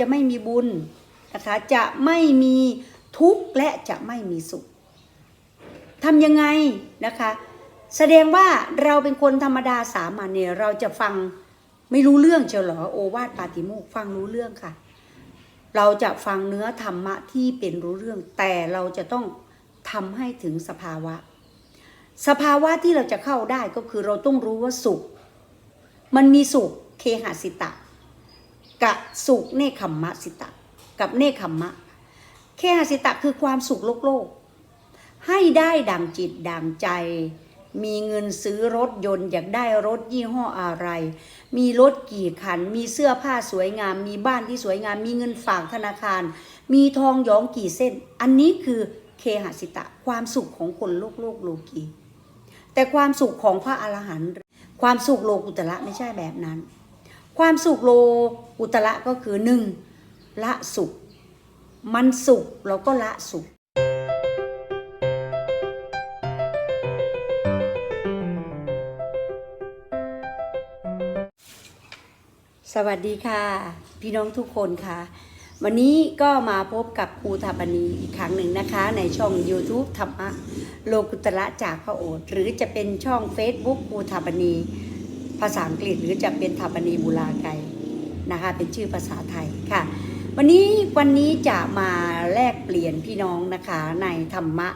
จะไม่มีบุญนะคะจะไม่มีทุกข์และจะไม่มีสุขทำยังไงนะคะ แสดงว่าเราเป็นคนธรรมดาสามัญเนี่ยเราจะฟังไม่รู้เรื่องเชียวเหรอโอวาทปาติโมกฟังรู้เรื่องค่ะ เราจะฟังเนื้อธรรมะที่เป็นรู้เรื่อง แต่เราจะต้องทำให้ถึงสภาวะ สภาวะที่เราจะเข้าได้ก็คือเราต้องรู้ว่าสุข มันมีสุขเคหสิตะ กับสุขเนคขมมะสิตะ กับเนคขมมะเคหสิตะคือความสุขโลกโลก ให้ได้ดังจิตดังใจ มีเงินซื้อรถยนต์อยากได้รถยี่ห้ออะไร มีรถกี่คัน มีเสื้อผ้าสวยงาม มีบ้านที่สวยงาม มีเงินฝากธนาคาร มีทองหยองกี่เส้น อันนี้คือเคหสิตะ ความสุขของคนโลกโลกโลกี แต่ความสุขของพระอรหันต์ความสุขโลกุตระไม่ใช่แบบนั้น ความสุขโล กุตระก็คือหนึ่งละสุข มันสุขเราก็ละสุข สวัสดีค่ะ พี่น้องทุกคนค่ะ วันนี้ก็มาพบกับครูธรรมนีอีกครั้งหนึ่งนะคะ ในช่อง YouTube ธรรมะโลกุตระจากพระโอษฐ์หรือจะเป็นช่อง Facebook ครูธรรมนีภาษาอังกฤษหรือจะเป็นธรรมนีบุราไก นะคะ เป็นชื่อภาษาไทยค่ะ วันนี้วันนี้จะมาแลกเปลี่ยนพี่น้องนะคะในธรรมะ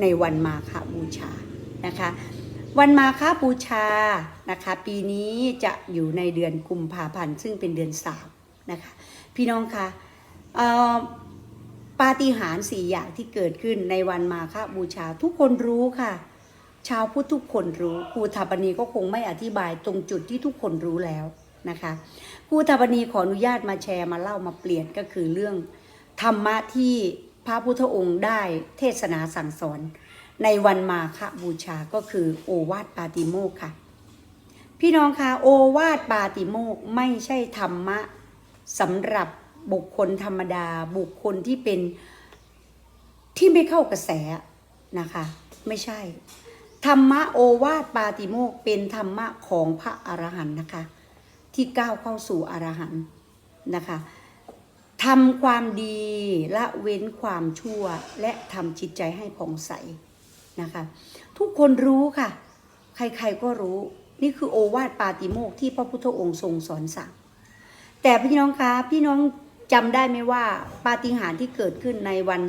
ในวันมาฆบูชานะคะ วันมาฆบูชานะคะ ปีนี้จะอยู่ในเดือนกุมภาพันธ์ซึ่งเป็นเดือนสามนะคะ พี่น้องคะเอ่อปาฏิหาริย์สี่อย่างที่เกิดขึ้นในวันมาฆบูชาทุกคนรู้ค่ะ ชาวพุทธทุกคนรู้ครูธาปนีก็คงไม่อธิบายตรงจุดที่ทุกคนรู้แล้วนะคะ ครูธาปนีขออนุญาตมาแชร์มาเล่ามาเปลี่ยนก็คือเรื่องธรรมะที่พระพุทธองค์ได้เทศนาสั่งสอน ในวันมาฆบูชาก็คือโอวาทปาติโมกค่ะ พี่น้องคะโอวาทปาติโมกไม่ใช่ธรรมะสำหรับบุคคลธรรมดาบุคคลที่เป็นที่ไม่เข้ากระแสนะคะ ไม่ใช่ ธรรมะโอวาทปาติโมกเป็นธรรมะของพระอรหันต์นะคะ ที่ก้าวเข้าสู่อรหันต์นะคะทำความดีละเว้นความชั่วและทำจิตใจให้ผ่องใสนะคะ ทุกคนรู้ค่ะ ใครๆก็รู้ นี่คือโอวาทปาติโมกที่พระพุทธองค์ทรงสอนสั่ง แต่พี่น้องคะพี่น้องจำได้ไหมว่าปาฏิหาริย์ที่เกิดขึ้นในวัน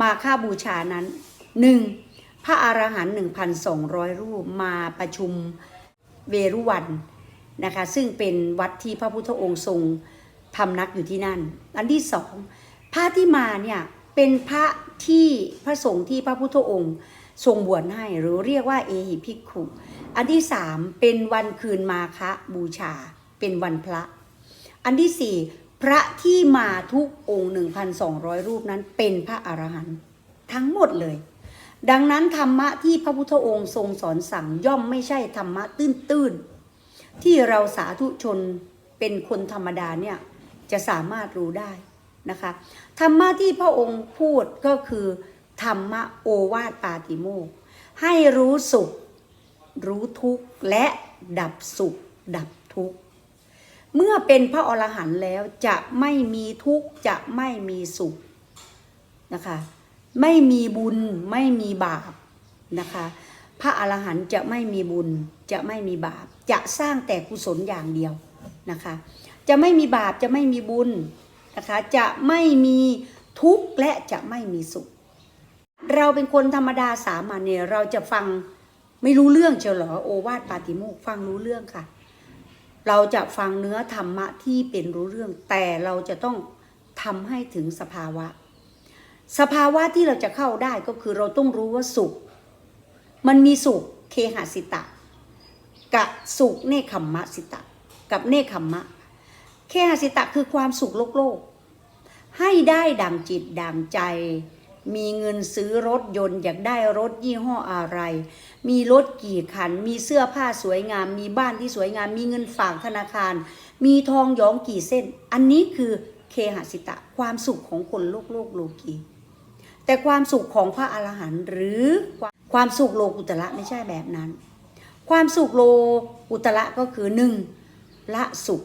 มาฆบูชานั้นหนึ่งพระอรหันต์1,200รูปมาประชุมเวรุวัน นะคะ ซึ่งเป็นวัดที่พระพุทธองค์ทรงพำนักอยู่ที่นั่น อันที่สองพระที่มาเนี่ยเป็นพระที่พระสงฆ์ที่พระพุทธองค์ทรงบวชให้หรือเรียกว่าเอหิภิกขุ อันที่สามเป็นวันคืนมาฆบูชา เป็นวันพระ อันที่สี่พระที่มาทุกองค์1,200 รูปนั้นเป็นพระอรหันต์ทั้งหมดเลย ดังนั้นธรรมะที่พระพุทธองค์ทรงสอนสั่งย่อมไม่ใช่ธรรมะตื้นๆ ที่เราสาธุชนเป็นคนธรรมดาเนี่ยจะสามารถรู้ได้นะคะธรรมะที่พระองค์พูดก็คือ ธรรมะโอวาทปาติโมกข์ให้รู้สุข รู้ทุกข์และดับสุข ดับทุกข์เมื่อเป็นพระอรหันต์แล้วจะไม่มีทุกข์จะไม่มีสุขนะคะ ไม่มีบุญไม่มีบาปนะคะ พระอรหันต์จะไม่มีบุญจะไม่มีบาป จะสร้างแต่กุศลอย่างเดียวนะคะ จะไม่มีบาปจะไม่มีบุญนะคะ จะไม่มีทุกข์และจะไม่มีสุข เราเป็นคนธรรมดาสามัญเนี่ยเราจะฟังไม่รู้เรื่องเชียวหรอโอวาทปาติโมกฟังรู้เรื่องค่ะ เราจะฟังเนื้อธรรมะที่เป็นรู้เรื่อง แต่เราจะต้องทำให้ถึงสภาวะ สภาวะที่เราจะเข้าได้ก็คือเราต้องรู้ว่าสุข มันมีสุขเคหสิตะ กับสุขเนคขมมะสิตะ กับเนคขมมะเคหสิตะคือความสุขโลกโลก ให้ได้ดังจิตดังใจ มีเงินซื้อรถยนต์อยากได้รถยี่ห้ออะไร มีรถกี่คัน มีเสื้อผ้าสวยงาม มีบ้านที่สวยงาม มีเงินฝากธนาคาร มีทองหยองกี่เส้น อันนี้คือเคหสิตะ ความสุขของคนโลกโลกโลกีแต่ความสุขของพระอรหันต์หรือความสุขโลกุตระไม่ใช่แบบนั้น ความสุขโลกุตระก็คือหนึ่งละสุข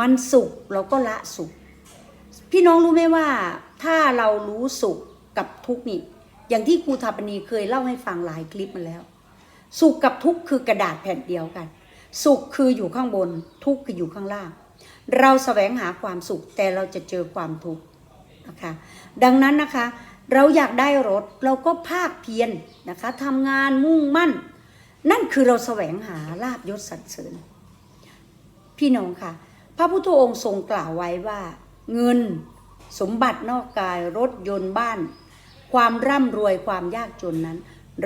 มันสุขเราก็ละสุข พี่น้องรู้ไหมว่า ถ้าเรารู้สุขกับทุกข์นี่ อย่างที่ครูธาปนีเคยเล่าให้ฟังหลายคลิปมาแล้ว สุขกับทุกข์คือกระดาษแผ่นเดียวกัน สุขคืออยู่ข้างบน ทุกข์คืออยู่ข้างล่าง เราแสวงหาความสุขแต่เราจะเจอความทุกข์นะคะดังนั้นนะคะ เราอยากได้รถเราก็ภาคเพียรนะคะทำงานมุ่งมั่น นั่นคือเราแสวงหาลาบยศสรรเสริญ พี่น้องค่ะ พระพุทธองค์ทรงกล่าวไว้ว่า เงินสมบัตินอกกายรถยนต์บ้าน ความร่ำรวยความยากจนนั้น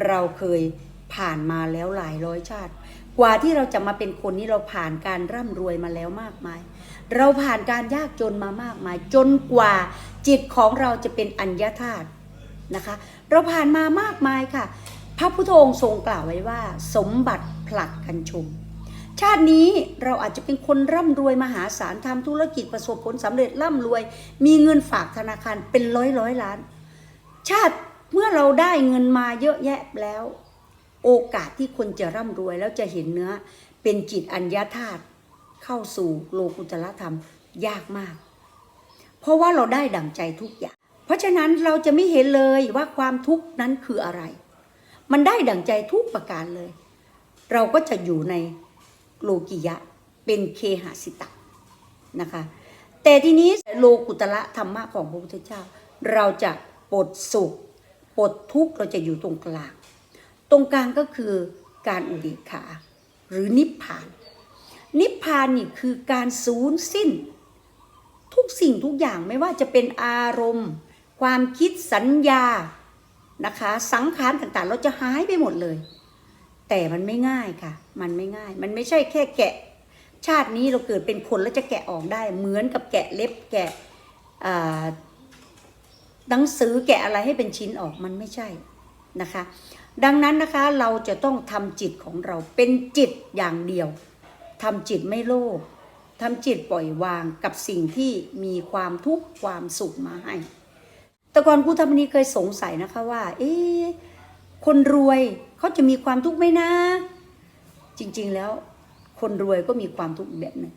เราเคยผ่านมาแล้วหลายร้อยชาติ กว่าที่เราจะมาเป็นคนนี้เราผ่านการร่ำรวยมาแล้วมากมาย เราผ่านการยากจนมามากมาย จนกว่าจิตของเราจะเป็นอัญญาธาตุนะคะ เราผ่านมามากมายค่ะ พระพุทธองค์ทรงกล่าวไว้ว่า สมบัติผลัดกันชม ชาตินี้เราอาจจะเป็นคนร่ำรวยมหาศาลทำธุรกิจประสบผลสำเร็จร่ำรวย มีเงินฝากธนาคารเป็นร้อยร้อยล้าน ชาติเมื่อเราได้เงินมาเยอะแยะแล้ว โอกาสที่คนจะร่ำรวยแล้วจะเห็นเนื้อเป็นจิตอัญญาธาตุเข้าสู่โลกุตละธรรมยากมาก เพราะว่าเราได้ดั่งใจทุกอย่าง เพราะฉะนั้นเราจะไม่เห็นเลยว่าความทุกข์นั้นคืออะไร มันได้ดั่งใจทุกประการเลย เราก็จะอยู่ในโลกิยะเป็นเคหสิตะนะคะ แต่ทีนี้โลกุตละธรรมะของพระพุทธเจ้า เราจะปลดสุขปลดทุกข์เราจะอยู่ตรงกลาง ตรงกลางก็คือการอุเบกขา หรือนิพพาน นิพพานนี่คือการสูญสิ้น ทุกสิ่งทุกอย่างไม่ว่าจะเป็นอารมณ์ ความคิดสัญญา นะคะ สังขารต่างๆ เราจะหายไปหมดเลย แต่มันไม่ง่ายค่ะ มันไม่ง่าย มันไม่ใช่แค่แกะ ชาตินี้เราเกิดเป็นคนแล้วจะแกะออกได้ เหมือนกับแกะเล็บแกะหนังสือแกะอะไรให้เป็นชิ้นออกมันไม่ใช่นะคะ ดังนั้นนะคะเราจะต้องทำจิตของเราเป็นจิตอย่างเดียวทำจิตไม่โลภทำจิตปล่อยวางกับสิ่งที่มีความทุกข์ความสุขมาให้ แต่ก่อนครูธรรมนีเคยสงสัยนะคะว่า เอ๊ะคนรวยเขาจะมีความทุกข์ไหมนะ จริงๆแล้วคนรวยก็มีความทุกข์อีกแบบหนึ่ง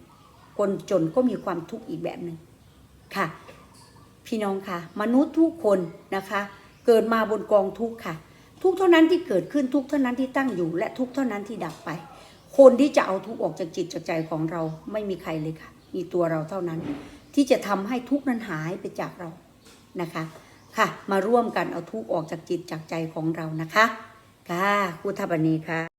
คนจนก็มีความทุกข์อีกแบบหนึ่งค่ะ พี่น้องค่ะ มนุษย์ทุกคนนะคะ เกิดมาบนกองทุกข์ค่ะ ทุกเท่านั้นที่เกิดขึ้นทุกเท่านั้นที่ตั้งอยู่ และทุกเท่านั้นที่ดับไป คนที่จะเอาทุกออกจากจิตจากใจของเราไม่มีใครเลยค่ะ มีตัวเราเท่านั้น ที่จะทำให้ทุกนั้นหายไปจากเรานะคะ ค่ะ มาร่วมกันเอาทุกข์ออกจากจิตจากใจของเรานะคะ ค่ะครูทัปนีค่ะ